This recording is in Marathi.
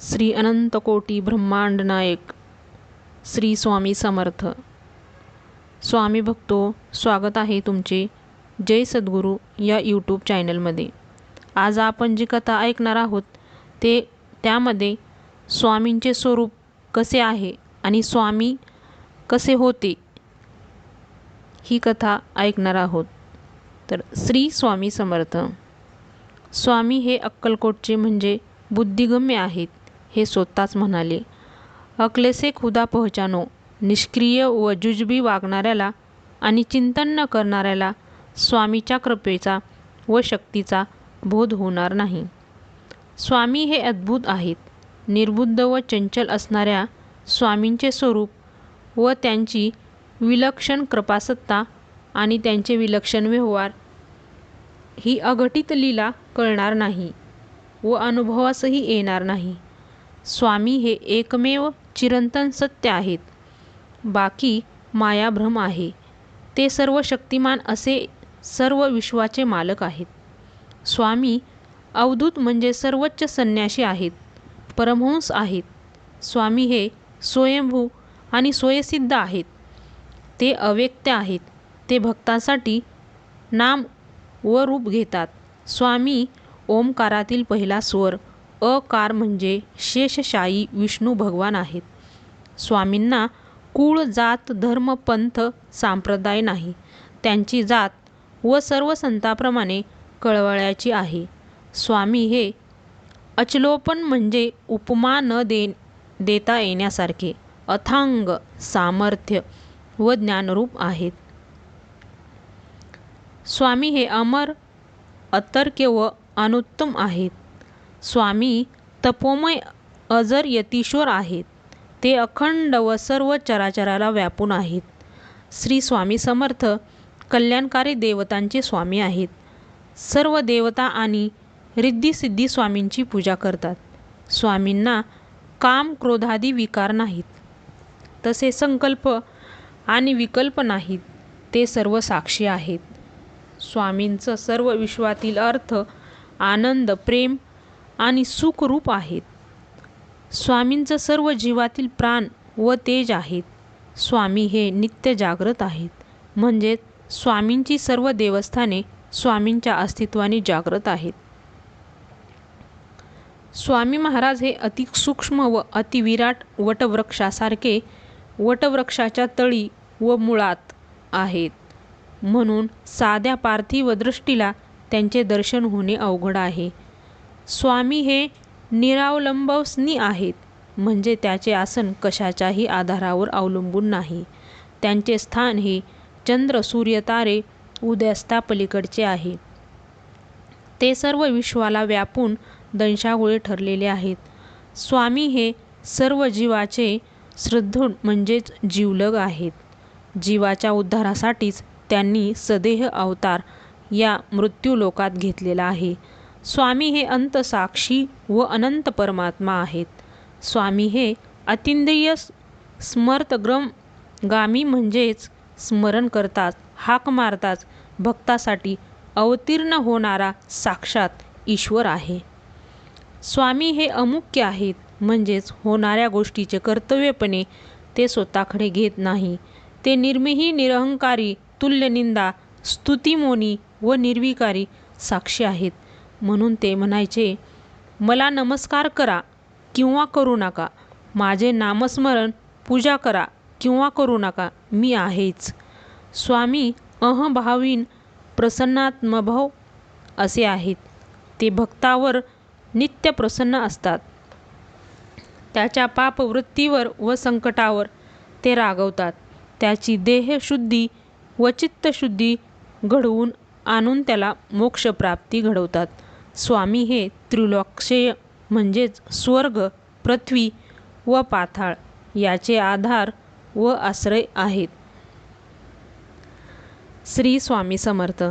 श्री अनंतकोटी ब्रह्मांड नायक श्री स्वामी समर्थ. स्वामी भक्तो स्वागत आहे तुमचे जय सद्गुरू या यूट्यूब चॅनलमध्ये आज आपण जी कथा ऐकणार आहोत ते त्यामध्ये स्वामींचे स्वरूप कसे आहे आणि स्वामी कसे होते ही कथा ऐकणार आहोत. तर श्री स्वामी समर्थ. स्वामी हे अक्कलकोटचे म्हणजे बुद्धिगम्य आहेत. हे स्वतःच म्हणाले. अकलेसे खुदा पहचानो. निष्क्रिय व जुजबी वागणाऱ्याला आणि चिंतन न करणाऱ्याला स्वामीच्या कृपेचा व शक्तीचा बोध होणार नाही. स्वामी हे अद्भुत आहेत. निर्बुद्ध व चंचल असणाऱ्या स्वामींचे स्वरूप व त्यांची विलक्षण कृपासत्ता आणि त्यांचे विलक्षण व्यवहार ही अघटित लीला कळणार नाही व अनुभवासही येणार नाही. स्वामी हे एकमेव चिरंतन सत्य आहेत. बाकी मायाभ्रम आहे. ते सर्व शक्तिमान असे सर्व विश्वाचे मालक आहेत. स्वामी अवधूत म्हणजे सर्वोच्च संन्यासी आहेत. परमहंस आहेत. स्वामी हे स्वयंभू आणि स्वयसिद्ध आहेत. ते अव्यक्त आहेत. ते भक्तासाठी नाम व रूप घेतात. स्वामी ओमकारातील पहिला स्वर अकार म्हणजे शेषशायी विष्णू भगवान आहेत. स्वामींना कुळ जात धर्म पंथ संप्रदाय नाही. त्यांची जात व सर्व संतांप्रमाणे कळवळ्याची आहे. स्वामी हे अचलोपन म्हणजे उपमा न दे देता येण्यासारखे अथांग सामर्थ्य व ज्ञानरूप आहेत. स्वामी हे अमर अतर्क्य व अनुत्तम आहेत. स्वामी तपोमय अजर यतीश्वर आहेत. ते अखंड व सर्व चराचराला व्यापून आहेत. श्री स्वामी समर्थ कल्याणकारी देवतांचे स्वामी आहेत. सर्व देवता आणि रिद्धिसिद्धी स्वामींची पूजा करतात. स्वामींना काम क्रोधादी विकार नाहीत. तसे संकल्प आणि विकल्प नाहीत. ते सर्व साक्षी आहेत. स्वामींचं सर्व विश्वातील अर्थ आनंद प्रेम आणि सुखरूप आहेत. स्वामींचं सर्व जीवातील प्राण व तेज आहेत. स्वामी हे नित्य जागृत आहेत. म्हणजेच स्वामींची सर्व देवस्थाने स्वामींच्या अस्तित्वाने जागृत आहेत. स्वामी महाराज हे अति सूक्ष्म व अतिविराट वटवृक्षासारखे वटवृक्षाच्या तळी व मुळात आहेत. म्हणून साध्या पार्थिव दृष्टीला त्यांचे दर्शन होणे अवघड आहे. स्वामी हे निरावलंबसनी आहेत. म्हणजे त्याचे आसन कशाच्याही आधारावर अवलंबून नाही. त्यांचे स्थान हे चंद्र सूर्य तारे उदयास्तापलीकडचे आहे. ते सर्व विश्वाला व्यापून दंशागोळे ठरलेले आहेत. स्वामी हे सर्व जीवाचे श्रद्धूड म्हणजेच जीवलग आहेत. जीवाच्या उद्धारासाठीच त्यांनी सदेह अवतार या मृत्यूलोकात घेतलेला आहे. स्वामी हे अंतसाक्षी व अनंत परमात्मा आहेत. स्वामी हे अतिंद्रिय स्मर्तग्रम गामी म्हणजेच स्मरण करताच हाक मारताच भक्तासाठी अवतीर्ण होणारा साक्षात ईश्वर आहे. स्वामी हे अमुख्य आहेत म्हणजेच होणाऱ्या गोष्टीचे कर्तव्यपणे ते स्वतःकडे घेत नाही. ते निर्मिही निरहंकारी तुल्यनिंदा स्तुतिमोनी व निर्विकारी साक्षी आहेत. म्हणून ते म्हणायचे मला नमस्कार करा किंवा करू नका. माझे नामस्मरण पूजा करा किंवा करू नका. मी आहेच. स्वामी अहभावीन प्रसन्नात्मभव असे आहेत. ते भक्तावर नित्य प्रसन्न असतात. त्याच्या पापवृत्तीवर व संकटावर ते रागवतात. त्याची देहशुद्धी व चित्तशुद्धी घडवून आणून त्याला मोक्षप्राप्ती घडवतात. स्वामी हे त्रिलोक्षय म्हणजेच स्वर्ग पृथ्वी व पाताळ याचे आधार व आश्रय आहेत. श्री स्वामी समर्थ.